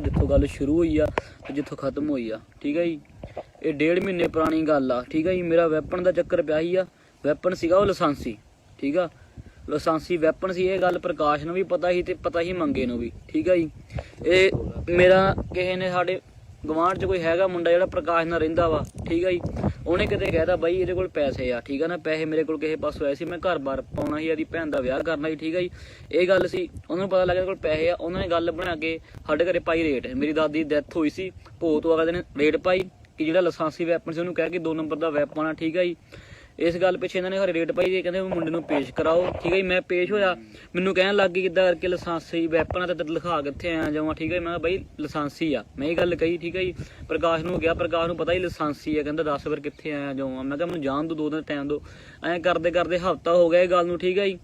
ਜਿੱਥੋਂ ਗੱਲ ਸ਼ੁਰੂ ਹੋਈ ਆ ਤੇ ਜਿੱਥੋਂ ਖਤਮ ਹੋਈ ਆ। ਠੀਕ ਹੈ ਜੀ? ਇਹ ਡੇਢ ਮਹੀਨੇ ਪੁਰਾਣੀ ਗੱਲ ਆ। ਠੀਕ ਹੈ ਜੀ? ਮੇਰਾ ਵੈਪਨ ਦਾ ਚੱਕਰ ਪਿਆ ਹੀ ਆ। ਵੈਪਨ ਸੀਗਾ ਉਹ ਲਾਇਸੈਂਸੀ। ਠੀਕ ਆ? ਲਾਇਸੈਂਸੀ ਵੈਪਨ ਸੀ, ਇਹ ਗੱਲ ਪ੍ਰਕਾਸ਼ ਨੂੰ ਵੀ ਪਤਾ ਸੀ ਤੇ ਪਤਾ ਹੀ ਮੰਗੇ ਨੂੰ ਵੀ। ਠੀਕ ਆ ਜੀ? ਇਹ ਮੇਰਾ ਕਿਸੇ ਨੇ ਸਾਡੇ ਗਵਾਂਢ 'ਚ ਕੋਈ ਹੈਗਾ ਮੁੰਡਾ ਜਿਹੜਾ ਪ੍ਰਕਾਸ਼ ਨਾਲ ਰਹਿੰਦਾ ਵਾ, ਠੀਕ ਆ ਜੀ? ਉਹਨੇ ਕਿਤੇ ਕਹਿਦਾ ਬਾਈ, ਇਹਦੇ ਕੋਲ ਪੈਸੇ ਆ। ਠੀਕ ਆ ਨਾ? ਪੈਸੇ ਮੇਰੇ ਕੋਲ ਕਿਸੇ ਪਾਸੋਂ ਆਏ ਸੀ, ਮੈਂ ਘਰ-ਬਾਰ ਪਾਉਣਾ ਸੀ, ਇਹਦੀ ਭੈਣ ਦਾ ਵਿਆਹ ਕਰਨਾ ਸੀ, ਠੀਕ ਆ ਜੀ? ਇਹ ਗੱਲ ਸੀ, ਉਹਨਾਂ ਨੂੰ ਪਤਾ ਲੱਗਿਆ ਇਹਦੇ ਕੋਲ ਪੈਸੇ ਆ। ਉਹਨਾਂ ਨੇ ਗੱਲ ਬਣਾ ਕੇ ਸਾਡੇ ਘਰੇ ਪਾਈ ਰੇਟ। ਮੇਰੀ ਦਾਦੀ ਦੀ ਡੈਥ ਹੋਈ ਸੀ ਭੋਗ ਤੋਂ ਅਗਲੇ ਦਿਨ ਰੇਟ ਪਾਈ, ਕਿ ਜਿਹੜਾ ਲਾਇਸੈਂਸੀ ਵੈਪਨ ਸੀ, ਉਹਨੂੰ ਕਹਿ ਕੇ ਦੋ ਨੰਬਰ ਦਾ ਵੈਪਨ ਆ, ਠੀਕ ਆ ਜੀ? ਇਸ ਗੱਲ ਪਿੱਛੇ ਇਹਨਾਂ ਨੇ ਹਰੇ ਰੇਟ ਪਾਈ ਤੇ ਕਹਿੰਦੇ ਮੁੰਡੇ ਨੂੰ ਪੇਸ਼ ਕਰਾਓ। ਠੀਕ ਹੈ ਜੀ, ਮੈਂ ਪੇਸ਼ ਹੋਇਆ। ਮੈਨੂੰ ਕਹਿਣ ਲੱਗ ਗਈ ਕਿੱਦਾਂ ਕਰਕੇ ਲਾਇਸੈਂਸੀ, ਵੈਪਨ ਆ ਤੇ ਲਿਖਾ ਕਿੱਥੇ ਆਇਆ ਜਾਵਾਂ, ਠੀਕ ਹੈ ਜੀ। ਮੈਂ ਕਿਹਾ ਬਾਈ ਲਾਇਸੈਂਸੀ ਆ, ਮੈਂ ਇਹ ਗੱਲ ਕਹੀ, ਠੀਕ ਹੈ ਜੀ। ਪ੍ਰਕਾਸ਼ ਨੂੰ ਗਿਆ, ਪ੍ਰਕਾਸ਼ ਨੂੰ ਪਤਾ ਹੀ ਲਾਇਸੈਂਸੀ ਆ, ਕਹਿੰਦਾ ਦੱਸ ਵਾਰ ਕਿੱਥੇ ਆਇਆ ਜਾਵਾਂ। ਮੈਂ ਕਿਹਾ ਮੈਨੂੰ ਜਾਣ ਦੋ ਦੋ ਦਿਨ ਟਾਈਮ ਦੋ। ਐਂ ਕਰਦੇ ਕਰਦੇ ਹਫਤਾ ਹੋ ਗਿਆ ਇਹ ਗੱਲ ਨੂੰ, ਠੀਕ ਹੈ ਜੀ।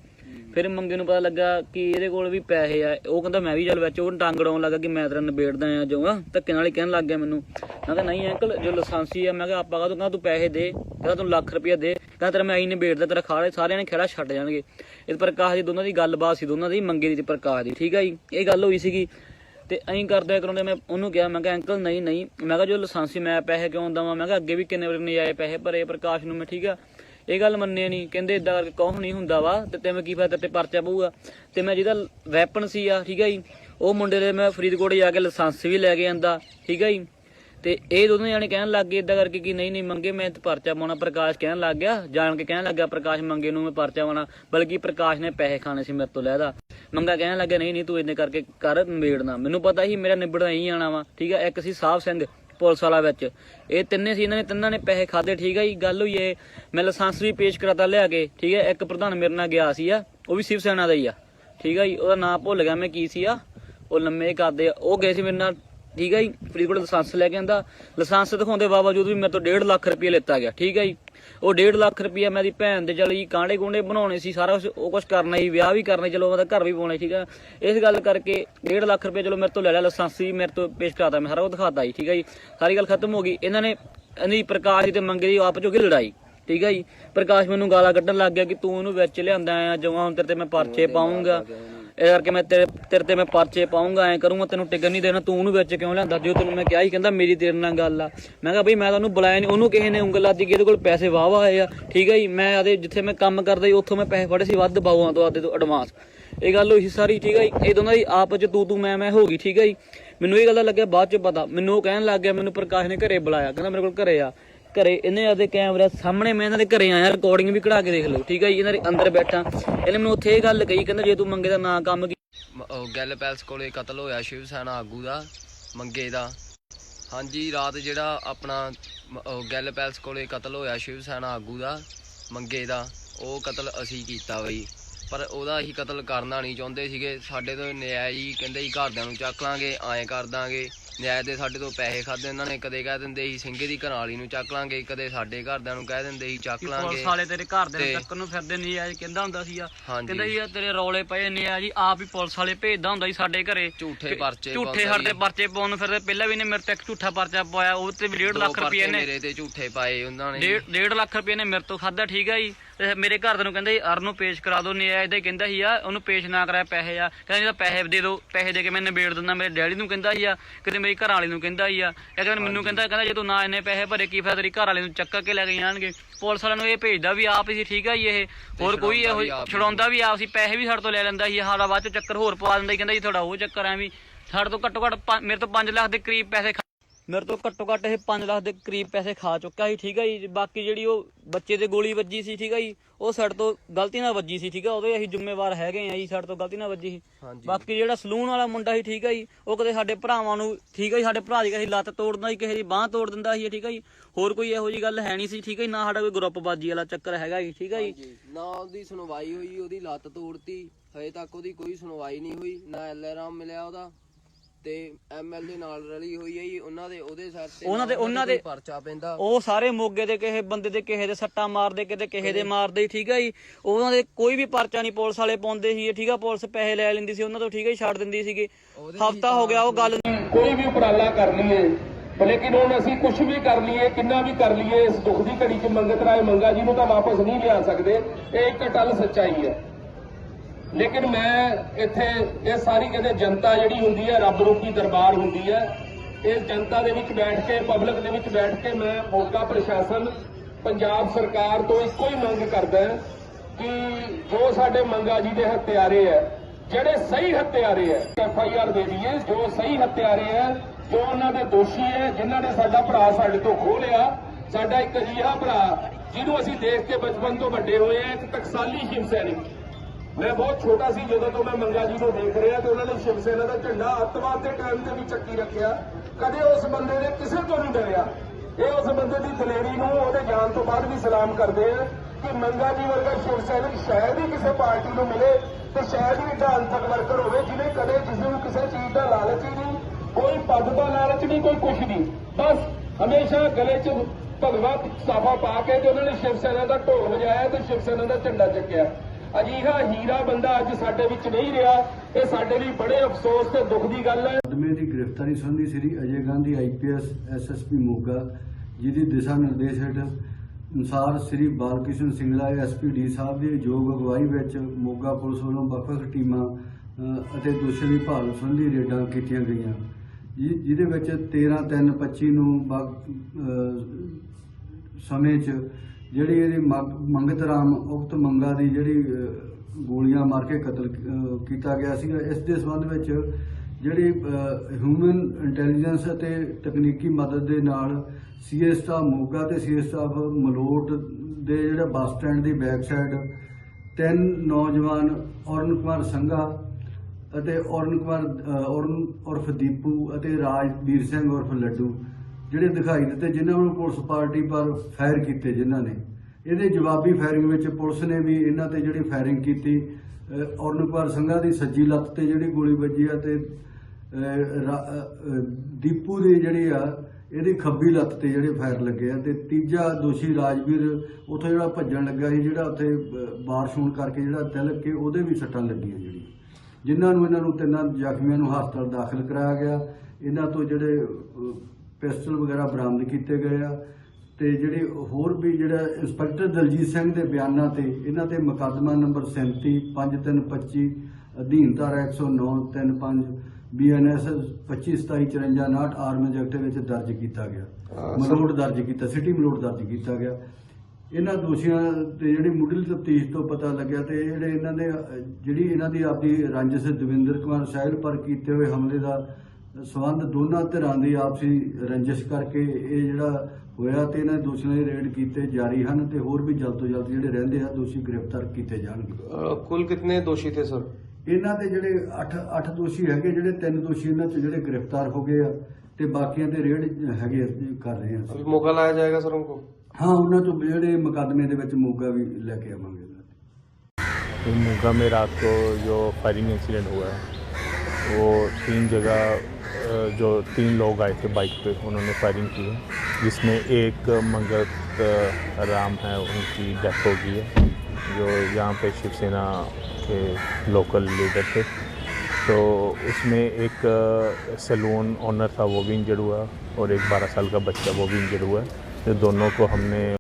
ਫਿਰ ਮੰਗੇ ਨੂੰ ਪਤਾ ਲੱਗਾ ਕਿ ਇਹਦੇ ਕੋਲ ਵੀ ਪੈਸੇ ਆ। ਉਹ ਕਹਿੰਦਾ ਮੈਂ ਵੀ ਚੱਲ ਵਿੱਚ, ਉਹ ਟੰਗ ਡਾਉਣ ਲੱਗਾ ਕਿ ਮੈਂ ਤੇਰਾ ਨਿਬੇੜਦਾ ਆ ਜਾਊਂਗਾ। ਧੱਕੇ ਨਾਲ ਹੀ ਕਹਿਣ ਲੱਗ ਗਿਆ ਮੈਨੂੰ। ਮੈਂ ਕਿਹਾ, ਨਹੀਂ ਅੰਕਲ ਜੋ ਲਾਇਸੈਂਸੀ ਆ, ਮੈਂ ਕਿਹਾ, ਆਪਾਂ ਕਾ ਤੂੰ ਕਹਿੰਦਾ ਤੂੰ ਪੈਸੇ ਦੇ? ਕਹਿੰਦਾ, ਤੂੰ ਲੱਖ ਰੁਪਇਆ ਦੇ। ਕਹਿੰਦਾ, ਤੇਰਾ ਮੈਂ ਆਈ ਨਿਬੇੜਦਾ, ਤੇਰਾ ਖਾੜੇ ਸਾਰਿਆਂ ਨੇ ਖੇੜਾ ਛੱਡ ਜਾਣਗੇ। ਇਸ ਪ੍ਰਕਾਸ਼ ਦੀ ਦੋਨਾਂ ਦੀ ਗੱਲਬਾਤ ਸੀ, ਦੋਨਾਂ ਦੀ ਮੰਗੇ ਦੀ ਪ੍ਰਕਾਸ਼ ਦੀ। ਠੀਕ ਆ ਜੀ? ਇਹ ਗੱਲ ਹੋਈ ਸੀਗੀ। ਤੇ ਐਂ ਕਰਦੇ ਕਰਾਉਂਦੇ ਮੈਂ ਉਹਨੂੰ ਕਿਹਾ, ਮੈਂ ਕਿਹਾ ਅੰਕਲ ਨਹੀਂ ਨਹੀਂ। ਮੈਂ ਕਿਹਾ, ਜੋ ਲਾਇਸੈਂਸੀ, ਮੈਂ ਪੈਸੇ ਕਿਉਂ ਦਵਾਂ? ਮੈਂ ਕਿਹਾ, ਅੱਗੇ ਵੀ ਕਿੰਨੇ ਵਾਰ ਨਹੀਂ ਆਏ ਪੈਸੇ ਭਰੇ ਪ੍ਰਕਾਸ਼ ਨੂੰ ਮੈਂ, ਠੀਕ ਆ? ਇਹ ਗੱਲ ਮੰਨੇ ਨਹੀਂ ਕਹਿੰਦੇ ਇਦਾਂ ਕਰਕੇ ਕੌਣ ਨਹੀਂ ਹੁੰਦਾ ਵਾ, ਤੇ ਤੈਨੂੰ ਕੀ ਫਾਇਦਾ ਤੇ ਪਰਚਾ ਪਊਗਾ। ਤੇ ਮੈਂ ਜਿਹਦਾ ਵੈਪਨ ਸੀ ਆ, ਠੀਕ ਹੈ ਜੀ, ਉਹ ਮੁੰਡੇ ਦੇ ਮੈਂ ਫਰੀਦਕੋਟ ਜਾ ਕੇ ਲਾਇਸੈਂਸ ਵੀ ਲੈ ਕੇ ਆਂਦਾ, ਠੀਕ ਹੈ ਜੀ। ਤੇ ਇਹ ਦੋਨੋਂ ਜਾਣੇ ਕਹਿਣ ਲੱਗ ਗਏ ਇਦਾਂ ਕਰਕੇ ਕਿ ਨਹੀਂ ਨਹੀਂ ਮੰਗੇ, ਮੈਂ ਤੇ ਪਰਚਾ ਪਾਉਣਾ। ਪ੍ਰਕਾਸ਼ ਕਹਿਣ ਲੱਗ ਗਿਆ, ਜਾਣ ਕੇ ਕਹਿਣ ਲੱਗਾ ਪ੍ਰਕਾਸ਼ ਮੰਗੇ ਨੂੰ ਮੈਂ ਪਰਚਾ ਪਾਉਣਾ, ਬਲਕਿ ਪ੍ਰਕਾਸ਼ ਨੇ ਪੈਸੇ ਖਾਣੇ ਸੀ ਮੇਰੇ ਤੋਂ ਲੈਦਾ ਮੰਗਾ ਕਹਿਣ ਲੱਗਾ ਨਹੀਂ ਨਹੀਂ ਤੂੰ ਇੰਨੇ ਕਰਕੇ ਕਰ, ਨਿਬੇੜਨਾ। ਮੈਨੂੰ ਪਤਾ ਸੀ ਮੇਰਾ ਨਿਬੜਨਾ ਹੀ ਆਣਾ ਵਾ, ਠੀਕ ਆ, ਇੱਕ ਸੀ ਸਾਹਿਬ ਸਿੰਘ ਪੁਲਿਸ ਵਾਲਾ ਵਿੱਚ। ਇਹ ਤਿੰਨੇ ਸੀ, ਇਹਨਾਂ ਨੇ ਤਿੰਨਾਂ ਨੇ ਪੈਸੇ ਖਾਦੇ ਠੀਕ ਹੈ ਜੀ। ਗੱਲ ਹੋਈ ਏ ਮੈਂ ਲਾਇਸੈਂਸ ਵੀ ਪੇਸ਼ ਕਰਾਤਾ ਲਿਆ ਕੇ, ਠੀਕ ਹੈ ਇੱਕ ਪ੍ਰਧਾਨ ਮੇਰੇ ਨਾਲ ਗਿਆ ਸੀ ਆ ਉਹ ਵੀ ਸ਼ਿਵ ਸੈਨਾ ਦਾ ਹੀ ਆ। ਠੀਕ ਹੈ ਜੀ, ਉਹਦਾ ਨਾਮ ਭੁੱਲ ਗਿਆ ਮੈਂ ਕੀ ਸੀ ਆ ਉਹ ਲੰਮੇ ਕਰਦੇ ਆ। ਉਹ ਗਏ ਸੀ ਮੇਰੇ ਨਾਲ ਠੀਕ ਹੈ ਜੀ? ਫਰੀਦਕੋਟ ਲਾਇਸੈਂਸ ਲੈ ਕੇ ਆਂਦਾ। ਲਾਇਸੈਂਸ ਦਿਖਾਉਂਦੇ ਬਾਵਜੂਦ ਵੀ ਮੇਰੇ ਤੋਂ 1.5 ਲੱਖ ਰੁਪਏ ਲਿੱਤਾ ਗਿਆ ਠੀਕ ਹੈ ਜੀ? ਉਹ 1.5 ਲੱਖ ਰੁਪਏ ਮੈਂ ਦੀ ਭੈਣ ਦੇ ਚਲ ਜੀ ਕਾਂਡੇ ਗੁੰਡੇ ਬਣਾਉਣੇ ਸੀ ਸਾਰਾ ਕੁਛ ਉਹ ਕੁਝ ਕਰਨਾ ਸੀ ਵਿਆਹ ਵੀ ਕਰਨਾ ਚਲੋ ਉਹਦਾ ਘਰ ਵੀ ਪਾਉਣਾ ਠੀਕ ਹੈ? ਇਸ ਗੱਲ ਕਰਕੇ 1.5 ਲੱਖ ਰੁਪਏ ਚਲੋ ਮੇਰੇ ਤੋਂ ਲੈ ਲਿਆ ਲਾਇਸੈਂਸ ਵੀ ਮੇਰੇ ਤੋਂ ਪੇਸ਼ ਕਰਾਤਾ ਮੈਂ ਸਾਰਾ ਉਹ ਦਿਖਾਤਾ ਜੀ ਠੀਕ ਹੈ ਜੀ? ਸਾਰੀ ਗੱਲ ਖਤਮ ਹੋ ਗਈ। ਇਹਨਾਂ ਨੇ ਇਹਦੀ ਪ੍ਰਕਾਸ਼ ਦੀ ਤੇ ਮੰਗੇ ਦੀ ਆਪਸ ਵਿੱਚ ਲੜਾਈ ਠੀਕ ਹੈ ਜੀ? ਪ੍ਰਕਾਸ਼ ਮੈਨੂੰ ਗਾਲਾਂ ਕੱਢਣ ਲੱਗ ਗਿਆ ਕਿ ਤੂੰ ਉਹਨੂੰ ਵਿੱਚ ਲਿਆਂਦਾ ਆ ਜਵਾਂ ਹੁਣ ਤੇਰੇ ਤੇ ਮੈਂ ਪਰਚੇ ਪਾਉਂਗਾ ਇਹ ਕਰਕੇ ਮੈਂ ਤੇਰੇ ਤੇਰੇ ਤੇ ਮੈਂ ਪਰਚੇ ਪਾਉਂਗਾ, ਐ ਕਰੂੰਗਾ, ਤੈਨੂੰ ਟਿਕਣ ਨਹੀਂ ਦੇਣਾ, ਤੂੰ ਉਹਨੂੰ ਵਿੱਚ ਕਿਉਂ ਲਿਆਂਦਾ? ਜੋ ਤੈਨੂੰ ਮੈਂ ਕਿਹਾ ਹੀ ਕਹਿੰਦਾ ਮੇਰੀ ਤੇਰੇ ਨਾਲ ਗੱਲ ਆ। ਮੈਂ ਕਿਹਾ, ਬਈ ਮੈਂ ਤੁਹਾਨੂੰ ਬੁਲਾਇਆ ਨਹੀਂ, ਉਹਨੂੰ ਕਿਸੇ ਨੇ ਉਂਗਲ ਲਾਦੀ ਕਿ ਇਹਦੇ ਕੋਲ ਪੈਸੇ ਵਾਹ ਵਾਹ ਆਏ ਆ। ਠੀਕ ਹੈ ਜੀ, ਮੈਂ ਆਦੇ ਜਿੱਥੇ ਮੈਂ ਕੰਮ ਕਰਦਾ ਸੀ ਉੱਥੋਂ ਮੈਂ ਪੈਸੇ ਫੜੇ ਸੀ, ਵੱਧ ਬਾਊਆਂ ਤੋਂ ਆਦੇ ਤੋਂ ਐਡਵਾਂਸ ਇਹ ਗੱਲ ਹੋਈ ਸਾਰੀ, ਠੀਕ ਹੈ ਜੀ। ਇਹ ਦੋਨਾਂ ਦੀ ਆਪਸ ਚ ਤੂੰ ਤੂੰ, ਮੈਂ ਮੈਂ ਹੋ ਗਈ, ਠੀਕ ਹੈ ਜੀ। ਮੈਨੂੰ ਇਹ ਗੱਲ ਦਾ ਲੱਗਿਆ ਬਾਅਦ ਚ ਪਤਾ। ਮੈਨੂੰ ਉਹ ਕਹਿਣ ਲੱਗ ਗਿਆ, ਮੈਨੂੰ ਪ੍ਰਕਾਸ਼ ਨੇ ਘਰੇ ਬੁਲਾਇਆ, ਕਹਿੰਦਾ ਮੇਰੇ ਕੋਲ ਘਰੇ ਆ। ਘਰੇ, ਇਹਨੇ ਆਦੇ ਕੈਮਰਾ ਸਾਹਮਣੇ, ਮੈਂ ਇਹਨਾਂ ਦੇ ਘਰੇ ਆਇਆ ਰਿਕਾਰਡਿੰਗ ਵੀ ਕਢਾ ਕੇ ਦੇਖ ਲਓ, ਠੀਕ ਹੈ ਜੀ, ਇਹਨਾਂ ਦੇ ਅੰਦਰ ਬੈਠਾ। ਇਹਨੇ ਮੈਨੂੰ ਉੱਥੇ ਇਹ ਗੱਲ ਕਹੀ, ਕਹਿੰਦਾ ਜੇ ਤੂੰ ਮੰਗੇ ਦਾ ਨਾਂ ਕੰਮ ਕੀ ਗੱਲ ਪੈਲਸ ਕੋਲੇ ਕਤਲ ਹੋਇਆ ਸ਼ਿਵ ਸੈਨਾ ਆਗੂ ਦਾ, ਮੰਗੇ ਦਾ। ਹਾਂਜੀ, ਰਾਤ ਜਿਹੜਾ ਆਪਣਾ, ਮ- ਗੱਲ ਪੈਲਸ ਕੋਲੇ ਕਤਲ ਹੋਇਆ ਸ਼ਿਵ ਸੈਨਾ ਆਗੂ ਦਾ, ਮੰਗੇ ਦਾ, ਉਹ ਕਤਲ ਅਸੀਂ ਕੀਤਾ ਬਈ। ਪਰ ਉਹਦਾ ਅਸੀਂ ਕਤਲ ਕਰਨਾ ਨਹੀਂ ਚਾਹੁੰਦੇ ਸੀਗੇ, ਸਾਡੇ ਤੋਂ ਨਿਆਇ ਜੀ ਕਹਿੰਦੇ ਸੀ ਘਰਦਿਆਂ ਨੂੰ ਚੱਕ ਲਾਂਗੇ, ਐਂ ਕਰ ਦਾਂਗੇ। ਨਿਆਇ ਦੇ ਸਾਡੇ ਤੋਂ ਪੈਸੇ ਖਾਦੇ ਉਹਨਾਂ ਨੇ ਕਦੇ ਕਹਿ ਦਿੰਦੇ ਸੀ ਸਿੰਘੇ ਦੀ ਘਰਾਲੀ ਨੂੰ ਚੱਕ ਲਾਂਗੇ। ਕਦੇ ਸਾਡੇ ਘਰਦਿਆਂ ਨੂੰ ਕਹਿ ਦਿੰਦੇ ਸੀ ਚੱਕ ਪੁਲਿਸ ਲਾਂਗੇ। ਵਾਲੇ ਤੇਰੇ ਘਰ ਦੇ ਚੱਕਰ ਨੂੰ ਫਿਰਦੇ ਨਹੀਂ ਆ ਕਹਿੰਦਾ ਹੁੰਦਾ ਸੀ ਆ। ਕਹਿੰਦਾ ਜੀ ਤੇਰੇ ਰੌਲੇ ਪਏ ਨੇ ਆ ਜੀ ਆਪ ਹੀ ਪੁਲਿਸ ਵਾਲੇ ਭੇਜਦਾ ਹੁੰਦਾ ਸੀ ਸਾਡੇ ਘਰੇ। ਝੂਠੇ ਪਰਚੇ ਝੂਠੇ ਸਾਡੇ। ਪਰਚੇ ਪਾਉਣ ਨੂੰ ਫਿਰਦੇ ਪਹਿਲਾਂ ਵੀ ਨੇ ਮੇਰੇ ਤੇ ਇੱਕ ਝੂਠਾ ਪਰਚਾ ਪਾਇਆ ਉਹ ਤੇ ਵੀ 1.5 ਦੋ ਲੱਖ ਰੁਪਏ ਨੇ। ਮੇਰੇ ਤੇ ਝੂਠੇ ਪਾਏ ਉਹਨਾਂ ਨੇ। ਡੇਢ ਡੇਢ ਲੱਖ ਰੁਪਏ ਨੇ ਮੇਰੇ ਤੋਂ ਖਾਦਾ ਠੀਕ ਹੈ ਜੀ। ਮੇਰੇ ਘਰ ਦੇ ਨੂੰ ਕਹਿੰਦਾ ਜੀ ਅਰ ਨੂੰ ਪੇਸ਼ ਕਰਾ ਦਿਓ ਨਿਆ ਇਹਦਾ ਕਹਿੰਦਾ ਸੀ ਆ ਉਹਨੂੰ ਪੇਸ਼ ਨਾ ਕਰਾਇਆ ਪੈਸੇ ਆ। ਕਹਿੰਦਾ ਜਿਹਦਾ ਪੈਸੇ ਦੇ ਦਿਓ ਪੈਸੇ ਦੇ ਕੇ ਮੈਂ ਨਿਬੇੜ ਦਿੰਦਾ ਮੇਰੇ ਡੈਡੀ ਨੂੰ ਕਹਿੰਦਾ ਸੀ ਆ ਕਿਤੇ ਮੇਰੀ ਘਰ ਵਾਲੀ ਨੂੰ ਕਹਿੰਦਾ ਸੀ ਆ। ਇਹ ਕਹਿੰਦਾ ਮੈਨੂੰ ਕਹਿੰਦਾ ਕਹਿੰਦਾ ਜੇ ਤੂੰ ਨਾ ਇੰਨੇ ਪੈਸੇ ਭਰੇ ਕੀ ਫਾਇਦਾ ਤੇਰੀ ਘਰ ਵਾਲੇ ਨੂੰ ਚੱਕ ਕੇ ਲੈ ਕੇ ਜਾਣਗੇ? ਪੁਲਿਸ ਵਾਲਿਆਂ ਨੂੰ ਇਹ ਭੇਜਦਾ ਵੀ ਆਪ ਹੀ ਠੀਕ ਹੈ ਜੀ ਇਹ। ਹੋਰ ਕੋਈ ਇਹੋ ਹੀ ਛੁਡਾਉਂਦਾ ਵੀ ਆਪ ਸੀ ਪੈਸੇ ਵੀ ਸਾਡੇ ਤੋਂ ਲੈ ਲੈਂਦਾ ਸੀ ਸਾਡਾ ਬਾਅਦ ਚ ਚੱਕਰ ਹੋਰ ਪਵਾ ਦਿੰਦਾ ਕਹਿੰਦਾ ਜੀ ਤੁਹਾਡਾ ਉਹ ਚੱਕਰ ਐ ਵੀ ਸਾਡੇ ਤੋਂ ਘੱਟੋ ਘੱਟ ਮੇਰੇ ਤੋਂ 5 ਲੱਖ ਦੇ ਕਰੀਬ ਪੈਸੇ ਮੇਰੇ ਤੋਂ ਘੱਟੋ ਘੱਟ ਇਹ 5 ਲੱਖ ਦੇ ਕਰੀਬ ਪੈਸੇ ਖਾ ਚੁੱਕਾ ਸੀ ਠੀਕ ਹੈ ਜੀ। ਬਾਕੀ ਜਿਹੜੀ ਉਹ ਬੱਚੇ ਤੇ ਗੋਲੀ ਵੱਜੀ ਸੀ ਠੀਕ ਹੈ ਜੀ ਉਹ ਸਾਡੇ ਤੋਂ ਗਲਤੀ ਨਾਲ ਵੱਜੀ ਸੀ ਠੀਕ ਹੈ ਉਹਦੇ ਅਸੀਂ ਜ਼ਿੰਮੇਵਾਰ ਹੈਗੇ ਆ ਜੀ ਸਾਡੇ ਤੋਂ ਗਲਤੀ ਨਾਲ ਵੱਜੀ ਸੀ। ਬਾਕੀ ਜਿਹੜਾ ਸਲੂਨ ਵਾਲਾ ਮੁੰਡਾ ਸੀ ਠੀਕ ਹੈ ਜੀ ਉਹ ਕਦੇ ਸਾਡੇ ਭਰਾਵਾਂ ਨੂੰ ਠੀਕ ਹੈ ਜੀ ਸਾਡੇ ਭਰਾ ਦੀ ਕਿਸੇ ਦੀ ਲੱਤ ਤੋੜ ਦਿੰਦਾ ਸੀ ਕਿਸੇ ਦੀ ਬਾਹ ਤੋੜ ਦਿੰਦਾ ਸੀ ਠੀਕ ਹੈ ਜੀ। ਹੋਰ ਕੋਈ ਇਹੋ ਜੀ ਗੱਲ ਹੈ ਨਹੀਂ ਸੀ ਠੀਕ ਹੈ ਨਾ ਸਾਡਾ ਕੋਈ ਗਰੁੱਪਬਾਜੀ ਵਾਲਾ ਚੱਕਰ ਹੈਗਾ ਜੀ ਠੀਕ ਹੈ ਜੀ। ਨਾ ਉਹਦੀ ਸੁਣਵਾਈ ਹੋਈ ਉਹਦੀ ਲੱਤ ਤੋੜਤੀ ਹਜੇ ਤੱਕ ਉਹਦੀ ਕੋਈ ਸੁਣਵਾਈ ਨਹੀਂ ਹੋਈ ਨਾ ਐਲਆਰਐਮ ਮਿਲਿਆ ਉਹਦਾ। ਤੇ ਐਮਐਲਏ ਨਾਲ ਰਲੀ ਹੋਈ ਹੈ ਜੀ ਉਹਨਾਂ ਦੇ ਉਹਦੇ ਸਿਰ ਤੇ ਉਹਨਾਂ ਦੇ- ਉਹਨਾਂ ਦੇ- ਪਰਚਾ ਪੈਂਦਾ। ਉਹ ਸਾਰੇ ਮੋਗੇ ਦੇ ਕਿਸੇ ਬੰਦੇ ਦੇ ਕਿਸੇ ਦੇ ਸੱਟਾਂ ਮਾਰਦੇ ਕਿਤੇ ਕਿਸੇ ਦੇ ਮਾਰਦੇ ਠੀਕ ਹੈ ਜੀ। ਉਹਨਾਂ ਦੇ ਕੋਈ ਵੀ ਪਰਚਾ ਨਹੀਂ ਪੁਲਿਸ ਵਾਲੇ ਪਾਉਂਦੇ ਸੀ ਠੀਕ ਆ ਪੁਲਿਸ ਪੈਸੇ ਲੈ ਲੈਂਦੀ ਸੀ ਉਹਨਾਂ ਤੋਂ ਠੀਕ ਹੈ ਜੀ ਛੱਡ ਦਿੰਦੀ ਸੀਗੇ। ਹਫਤਾ ਹੋ ਗਿਆ ਉਹ ਗੱਲ ਕੋਈ ਵੀ ਉਪਰਾਲਾ ਕਰ ਲਈਏ ਲੇਕਿਨ ਹੁਣ ਅਸੀਂ ਕੁਝ ਵੀ ਕਰ ਲਈਏ ਕਿੰਨਾ ਵੀ ਕਰ ਲਈਏ ਇਸ ਦੁੱਖ ਦੀ ਘੜੀ 'ਚ ਮੰਗਤ ਰਾਏ ਮੰਗਾ ਜੀ ਨੂੰ ਤਾਂ ਵਾਪਸ ਨਹੀਂ ਲਿਆ ਸਕਦੇ ਇਹ ਇੱਕ ਅਟਲ ਸੱਚਾਈ ਹੈ। ਲੇਕਿਨ ਮੈਂ ਇੱਥੇ ਇਹ ਸਾਰੀ ਕਹਿੰਦੇ ਜਨਤਾ ਜਿਹੜੀ ਹੁੰਦੀ ਹੈ, ਰੱਬ ਰੂਪੀ ਦਰਬਾਰ ਹੁੰਦੀ ਹੈ, ਇਸ ਜਨਤਾ ਦੇ ਵਿੱਚ ਬੈਠ ਕੇ, ਪਬਲਿਕ ਦੇ ਵਿੱਚ ਬੈਠ ਕੇ ਮੈਂ ਮੋਗਾ ਪ੍ਰਸ਼ਾਸਨ ਪੰਜਾਬ ਸਰਕਾਰ ਤੋਂ ਇੱਕੋ ਹੀ ਮੰਗ ਕਰਦਾ ਕਿ ਜੋ ਸਾਡੇ ਮੰਗਾ ਜੀ ਦੇ ਹੱਤਿਆਰੇ ਹੈ, ਜਿਹੜੇ ਸਹੀ ਹੱਤਿਆਰੇ ਹੈ, ਐਫ ਆਈ ਆਰ ਦੇ ਦਈਏ, ਜੋ ਸਹੀ ਹੱਤਿਆਰੇ ਹੈ, ਜੋ ਉਹਨਾਂ ਦੇ ਦੋਸ਼ੀ ਹੈ, ਜਿਨ੍ਹਾਂ ਨੇ ਸਾਡਾ ਭਰਾ ਸਾਡੇ ਤੋਂ ਖੋਹ ਲਿਆ, ਸਾਡਾ ਇੱਕ ਅਜਿਹਾ ਭਰਾ, ਜਿਹਨੂੰ ਅਸੀਂ ਦੇਖ ਕੇ ਬਚਪਨ ਤੋਂ ਵੱਡੇ ਹੋਏ ਆ ਇੱਕ ਟਕਸਾਲੀ ਸ਼ਿਵ ਸੈਨਿਕ ਮੈਂ ਬਹੁਤ ਛੋਟਾ ਸੀ, ਜਦੋਂ ਤੋਂ ਮੈਂ ਮੰਗਾ ਜੀ ਨੂੰ ਦੇਖ ਰਿਹਾ ਤੇ ਉਹਨਾਂ ਨੇ ਸ਼ਿਵ ਸੈਨਾ ਦਾ ਝੰਡਾ ਅੱਤਵਾਦ ਦੇ ਟਾਈਮ ਤੇ ਵੀ ਚੱਕੀ ਰੱਖਿਆ। ਕਦੇ ਉਸ ਬੰਦੇ ਨੇ ਕਿਸੇ ਤੋਂ ਨਹੀਂ ਡਰਿਆ। ਇਹ ਉਸ ਬੰਦੇ ਦੀ ਦਲੇਰੀ ਨੂੰ ਉਹਦੇ ਜਾਣ ਤੋਂ ਬਾਅਦ ਵੀ ਸਲਾਮ ਕਰਦੇ ਆ ਕਿ ਮੰਗਾ ਜੀ ਵਰਗਾ ਸ਼ਿਵ ਸੈਨਿਕ ਸ਼ਾਇਦ ਹੀ ਕਿਸੇ ਪਾਰਟੀ ਨੂੰ ਮਿਲੇ ਤੇ ਸ਼ਾਇਦ ਹੀ ਏਡਾ ਅੰਤਕ ਵਰਕਰ ਹੋਵੇ ਜਿਹਨੇ ਕਦੇ ਕਿਸੇ ਨੂੰ ਕਿਸੇ ਚੀਜ਼ ਦਾ ਲਾਲਚ ਹੀ ਨਹੀਂ, ਕੋਈ ਪਦ ਦਾ ਲਾਲਚ ਨਹੀਂ, ਕੋਈ ਕੁਛ ਨਹੀਂ। ਬਸ ਹਮੇਸ਼ਾ ਗਲੇ 'ਚ ਭਗਵਤ ਸਾਫਾ ਪਾ ਕੇ ਤੇ ਉਹਨਾਂ ਨੇ ਸ਼ਿਵ ਸੈਨਾ ਦਾ ਢੋਲ ਵਜਾਇਆ ਤੇ ਸ਼ਿਵ ਸੈਨਾ ਦਾ ਝੰਡਾ ਚੱਕਿਆ। ਅਜਿਹਾ ਹੀਰਾ ਬੰਦਾ ਅੱਜ ਸਾਡੇ ਵਿੱਚ ਨਹੀਂ ਰਿਹਾ। ਇਹ ਸਾਡੇ ਲਈ ਬੜੇ ਅਫਸੋਸ ਤੇ ਦੁੱਖ ਦੀ ਗੱਲ ਹੈ। ਮੁਕੱਦਮੇ ਦੀ ਗ੍ਰਿਫਤਾਰੀ ਸੰਬੰਧੀ ਸ੍ਰੀ ਅਜੇ ਗਾਂਧੀ ਆਈਪੀਐਸ ਐਸਐਸਪੀ ਮੋਗਾ ਜਿਹਦੀ ਦਿਸ਼ਾ ਨਿਰਦੇਸ਼ ਹੇਠ ਅਨੁਸਾਰ ਸ੍ਰੀ ਬਾਲਕ੍ਰਿਸ਼ਨ ਸਿੰਗਲਾ ਐਸਪੀਡੀ ਸਾਹਿਬ ਦੀ ਯੋਗ ਅਗਵਾਈ ਵਿੱਚ ਮੋਗਾ ਪੁਲਿਸ ਵੱਲੋਂ ਵੱਖ-ਵੱਖ ਟੀਮਾਂ ਅਤੇ ਦੋਸ਼ੀਆਂ ਦੀ ਭਾਲ ਸੰਬੰਧੀ ਰੇਡਾਂ ਕੀਤੀਆਂ ਗਈਆਂ। ਜਿਹਦੇ ਵਿੱਚ 13 3 25 ਨੂੰ ਬਗ- ਸਮੇਂ 'ਚ ਜਿਹੜੀ ਇਹਦੀ ਮੰਗ- ਮੰਗਤ ਰਾਮ ਉਕਤ ਮੰਗਾ ਦੀ ਜਿਹੜੀ ਗੋਲੀਆਂ ਮਾਰ ਕੇ ਕਤਲ ਕੀਤਾ ਗਿਆ ਸੀਗਾ, ਇਸ ਦੇ ਸੰਬੰਧ ਵਿੱਚ ਜਿਹੜੀ ਹਿਊਮਨ ਇੰਟੈਲੀਜੈਂਸ ਅਤੇ ਤਕਨੀਕੀ ਮਦਦ ਦੇ ਨਾਲ ਸੀਏ ਸਟਾਫ ਮੋਗਾ ਤੇ ਸੀਏ ਸਟਾਫ ਮਲੋਟ ਦੇ ਜਿਹੜਾ ਬੱਸ ਸਟੈਂਡ ਦੀ ਬੈਕ ਸਾਈਡ ਤਿੰਨ ਨੌਜਵਾਨ ਔਰਨ ਕੁਮਾਰ ਸੰਘਾ ਅਤੇ ਔਰਨ ਕੁਮਾਰ ਔਰਨ ਉਰਫ ਦੀਪੂ ਅਤੇ ਰਾਜਵੀਰ ਸਿੰਘ ਉਰਫ ਲੱਡੂ ਜਿਹੜੇ ਦਿਖਾਈ ਦਿੱਤੇ ਜਿਨ੍ਹਾਂ ਨੂੰ ਪੁਲਿਸ ਪਾਰਟੀ ਪਰ ਫਾਇਰ ਕੀਤੇ ਜਿਨ੍ਹਾਂ ਨੇ। ਇਹਦੇ ਜਵਾਬੀ ਫਾਇਰਿੰਗ ਵਿੱਚ ਪੁਲਿਸ ਨੇ ਵੀ ਇਹਨਾਂ ਤੇ ਜਿਹੜੀ ਫਾਇਰਿੰਗ ਕੀਤੀ ਅ, ਔਰਨ ਕੁਮਾਰ ਸੰਘਾ ਦੀ ਸੱਜੀ ਲੱਤ ਤੇ ਜਿਹੜੀ ਗੋਲੀ ਵੱਜੀ ਆ ਤੇ ਦੀਪੂ ਦੀ ਜਿਹੜੀ ਆ ਇਹਦੀ ਖੱਬੀ ਲੱਤ ਤੇ ਜਿਹੜੇ ਫਾਇਰ ਲੱਗੇ ਆ ਤੇ ਤੀਜਾ ਦੋਸ਼ੀ ਰਾਜਵੀਰ ਉੱਥੋਂ ਜਿਹੜਾ ਭੱਜਣ ਲੱਗਾ ਸੀ ਜਿਹੜਾ ਉੱਥੇ ਅ, ਬਾਰਿਸ਼ ਹੋਣ ਕਰਕੇ ਜਿਹੜਾ ਤਿਲਕ ਕੇ ਉਹਦੇ ਵੀ ਸੱਟਾਂ ਲੱਗੀਆਂ ਜਿਹੜੀਆਂ। ਜਿਨ੍ਹਾਂ ਨੂੰ ਇਹਨਾਂ ਨੂੰ ਤਿੰਨਾਂ ਜ਼ਖਮੀਆਂ ਨੂੰ ਹਸਪਤਾਲ ਦਾਖਲ ਕਰਾਇਆ ਗਿਆ। ਇਹਨਾਂ ਤੋਂ ਜਿਹੜੇ ਪਿਸਟਲ ਵਗੈਰਾ ਬਰਾਮਦ ਕੀਤੇ ਗਏ ਆ। ਤੇ ਜਿਹੜੇ ਹੋਰ ਵੀ ਜਿਹੜਾ ਇੰਸਪੈਕਟਰ ਦਲਜੀਤ ਸਿੰਘ ਦੇ ਬਿਆਨਾਂ ਤੇ ਇਹਨਾਂ ਤੇ ਮੁਕੱਦਮਾ ਨੰਬਰ 37 5325 ਅਧੀਨ ਧਾਰਾ 109 35 ਬੀਐਨਐਸ 252754 ਆਰਮਜ਼ ਐਕਟ ਵਿੱਚ ਦਰਜ ਕੀਤਾ ਗਿਆ। ਮਲੋਟ ਦਰਜ ਕੀਤਾ ਸਿਟੀ ਮਲੋਟ ਦਰਜ ਕੀਤਾ ਗਿਆ। ਇਹਨਾਂ ਦੋਸ਼ੀਆਂ ਤੇ ਜਿਹੜੀ ਮੁੱਢਲੀ ਤਫਤੀਸ਼ ਤੋਂ ਪਤਾ ਲੱਗਿਆ ਤੇ ਜਿਹੜੇ ਇਹਨਾਂ ਦੇ ਅਹ, ਜਿਹੜੀ ਇਹਨਾਂ ਦੀ ਆਪਦੀ ਰੰਜਿਸ਼ ਦਵਿੰਦਰ ਕੁਮਾਰ ਸਾਹਿਲ ਪਰ ਕੀਤੇ ਹੋਏ ਹਮਲੇ ਦਾ ਸਬੰਧ ਦੋਨਾਂ ਧਿਰਾਂ ਦੀ ਆਪਸੀ ਰੰਜਿਸ਼ ਕਰਕੇ ਇਹ ਜਿਹੜਾ ਹੋਇਆ ਤੇ ਇਹਨਾਂ ਦੋਸ਼ੀਆਂ ਦੇ ਰੇਡ ਕੀਤੇ ਜਾਰੀ ਹਨ ਤੇ ਹੋਰ ਵੀ ਜਲਦ ਤੋਂ ਜਲਦ ਜਿਹੜੇ ਰਹਿੰਦੇ ਆ ਦੋਸ਼ੀ ਗ੍ਰਿਫਤਾਰ ਕੀਤੇ ਜਾਣਗੇ अ, कुल कितने दोषी थे सर ਇਹਨਾਂ ਦੇ ਜਿਹੜੇ 8 8 ਦੋਸ਼ੀ ਹੈਗੇ ਜਿਹੜੇ ਤਿੰਨ ਦੋਸ਼ੀ ਇਹਨਾਂ ਚ ਜਿਹੜੇ ਗ੍ਰਿਫਤਾਰ ਹੋ ਗਏ ਆ ਤੇ ਬਾਕੀਆਂ ਤੇ ਰੇਡ ਹੈਗੇ ਆ, ਕਰ ਰਹੇ ਆ अभी मौका लाया जाएगा सर उनको ਹਾਂ ਉਹਨਾਂ ਤੋਂ ਜਿਹੜੇ ਮੁਕੱਦਮੇ ਦੇ ਵਿੱਚ ਮੋਗਾ ਵੀ ਲੈ ਕੇ ਆਵਾਂਗੇ ਇਹਨਾਂ ਤੇ। मोगा में रात को जो फायरिंग इंसिडेंट हुआ है वो तीन जगह अ, जो तीन लोग आए थे बाइक पे, उन्होंने फायरिंग की है, जिसमें एक मंगत राम है, उनकी डेथ हो गई है, जो यहाँ पे शिवसेना के लोकल लीडर थे। तो उसमें एक सैलून ओनर था, वो भी इंजर्ड हुआ, और एक बारह साल का बच्चा, वो भी इंजर्ड हुआ है। दोनों को हमने